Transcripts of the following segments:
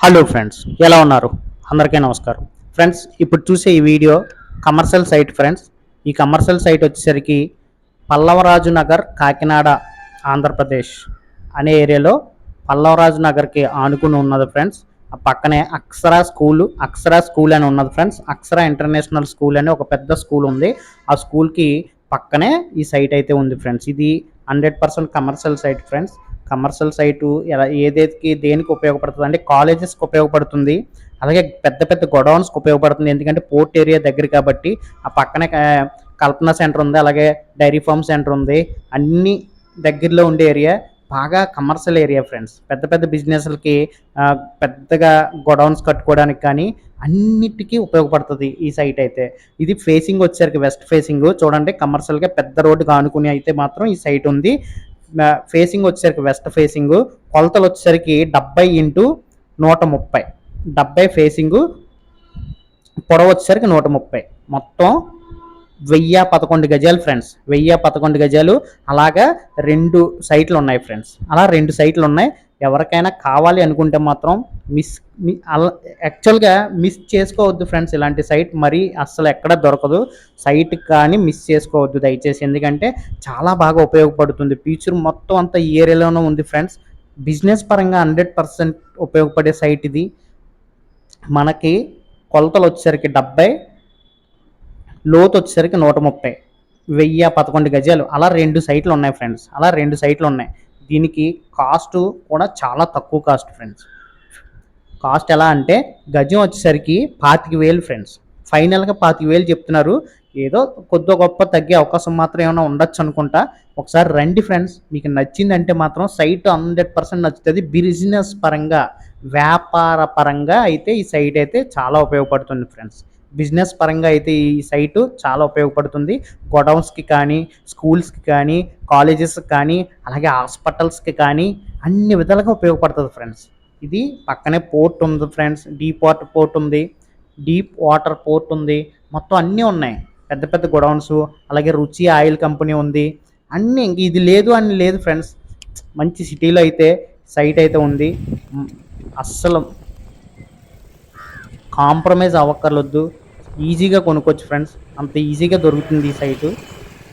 Hello friends ఎలా ఉన్నారు? అందరికీ నమస్కారం. ఫ్రెండ్స్ ఇప్పుడు చూసే ఈ వీడియో కమర్షియల్ సైట్ ఫ్రెండ్స్ ఈ కమర్షియల్ సైట్ వచ్చేసరికి పల్లవరాజు నగర్ కాకినాడ ఆంధ్రప్రదేశ్ అనే ఏరియాలో పల్లవరాజు నగర్కి ఆనుకుని ఉన్నది ఫ్రెండ్స్ ఆ పక్కనే అక్షర స్కూల్ అక్షర స్కూల్ అని ఉన్నది ఫ్రెండ్స్ అక్షర ఇంటర్నేషనల్ స్కూల్ అని ఒక పెద్ద స్కూల్ ఉంది. ఆ స్కూల్కి పక్కనే ఈ సైట్ అయితే ఉంది ఫ్రెండ్స్ ఇది hundred percent commercial site friends commercial site ఎలా ఏదేకి దేనికి ఉపయోగపడుతుంది అంటే కాలేజెస్కి ఉపయోగపడుతుంది. అలాగే పెద్ద పెద్ద గొడౌన్స్కి ఉపయోగపడుతుంది. ఎందుకంటే పోర్ట్ ఏరియా దగ్గర కాబట్టి ఆ పక్కనే కల్పన సెంటర్ ఉంది. అలాగే డైరీ ఫార్మ్ సెంటర్ ఉంది. అన్ని దగ్గరలో ఉండే ఏరియా. బాగా కమర్షియల్ ఏరియా ఫ్రెండ్స్. పెద్ద పెద్ద బిజినెస్లకి పెద్దగా గొడౌన్స్ కట్టుకోవడానికి కానీ అన్నిటికీ ఉపయోగపడుతుంది ఈ సైట్ అయితే. ఇది ఫేసింగ్ వచ్చేసరికి వెస్ట్ ఫేసింగ్. చూడండి కమర్షియల్గా పెద్ద రోడ్డు కానుకుని అయితే మాత్రం ఈ సైట్ ఉంది. ఫేసింగ్ వచ్చేసరికి వెస్ట్ ఫేసింగ్ కొలతలు వచ్చేసరికి డెబ్బై ఇంటూ నూట ముప్పై. డెబ్బై ఫేసింగ్ పొడవు వచ్చేసరికి నూట ముప్పై. మొత్తం వెయ్యి పదకొండు గజాలు ఫ్రెండ్స్ వెయ్యి పదకొండు గజాలు. అలాగా రెండు సైట్లు ఉన్నాయి ఫ్రెండ్స్ అలా రెండు సైట్లు ఉన్నాయి. ఎవరికైనా కావాలి అనుకుంటే మాత్రం మిస్ యాక్చువల్గా మిస్ చేసుకోవద్దు ఫ్రెండ్స్ ఇలాంటి సైట్ మరీ అస్సలు ఎక్కడ దొరకదు. సైట్ కానీ మిస్ చేసుకోవద్దు దయచేసి. ఎందుకంటే చాలా బాగా ఉపయోగపడుతుంది. ఫ్యూచర్ మొత్తం అంతా ఈ ఏరియాలోనే ఉంది ఫ్రెండ్స్ బిజినెస్ పరంగా హండ్రెడ్ పర్సెంట్ ఉపయోగపడే సైట్ ఇది. మనకి కొలతలు వచ్చేసరికి డెబ్బై లోతు వచ్చేసరికి నూట ముప్పై వెయ్యి పదకొండు గజాలు. అలా రెండు సైట్లు ఉన్నాయి ఫ్రెండ్స్ అలా రెండు సైట్లు ఉన్నాయి. దీనికి కాస్ట్ కూడా చాలా తక్కువ కాస్ట్ ఫ్రెండ్స్ కాస్ట్ ఎలా అంటే గజం వచ్చేసరికి పాతిక వేలు ఫ్రెండ్స్ ఫైనల్గా పాతిక వేలు చెప్తున్నారు. ఏదో కొద్ది గొప్ప తగ్గే అవకాశం మాత్రం ఏమైనా ఉండొచ్చు అనుకుంటా. ఒకసారి రండి ఫ్రెండ్స్ మీకు నచ్చిందంటే మాత్రం సైట్ హండ్రెడ్ పర్సెంట్ నచ్చుతుంది. బిజినెస్ పరంగా వ్యాపార పరంగా అయితే ఈ సైట్ అయితే చాలా ఉపయోగపడుతుంది ఫ్రెండ్స్ బిజినెస్ పరంగా అయితే ఈ సైటు చాలా ఉపయోగపడుతుంది. గొడౌన్స్కి కానీ స్కూల్స్కి కానీ కాలేజెస్కి కానీ అలాగే హాస్పిటల్స్కి కానీ అన్ని విధాలుగా ఉపయోగపడుతుంది ఫ్రెండ్స్. ఇది పక్కనే పోర్ట్ ఉంది ఫ్రెండ్స్. డీప్ వాటర్ పోర్ట్ ఉంది. డీప్ వాటర్ పోర్ట్ ఉంది. మొత్తం అన్నీ ఉన్నాయి. పెద్ద పెద్ద గొడౌన్స్ అలాగే రుచి ఆయిల్ కంపెనీ ఉంది. అన్నీ ఇంక ఇది లేదు అని లేదు ఫ్రెండ్స్. మంచి సిటీలో అయితే సైట్ అయితే ఉంది. అస్సలు కాంప్రమైజ్ అవ్వక్కర్లొద్దు. ఈజీగా కొనుక్కోవచ్చు ఫ్రెండ్స్. అంత ఈజీగా దొరుకుతుంది ఈ సైటు.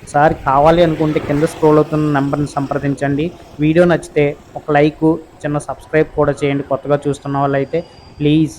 ఒకసారి కావాలి అనుకుంటే కింద స్క్రోల్ అవుతున్న నెంబర్ని సంప్రదించండి. వీడియో నచ్చితే ఒక లైక్ చిన్న సబ్స్క్రైబ్ కూడా చేయండి. కొత్తగా చూస్తున్న వాళ్ళైతే ప్లీజ్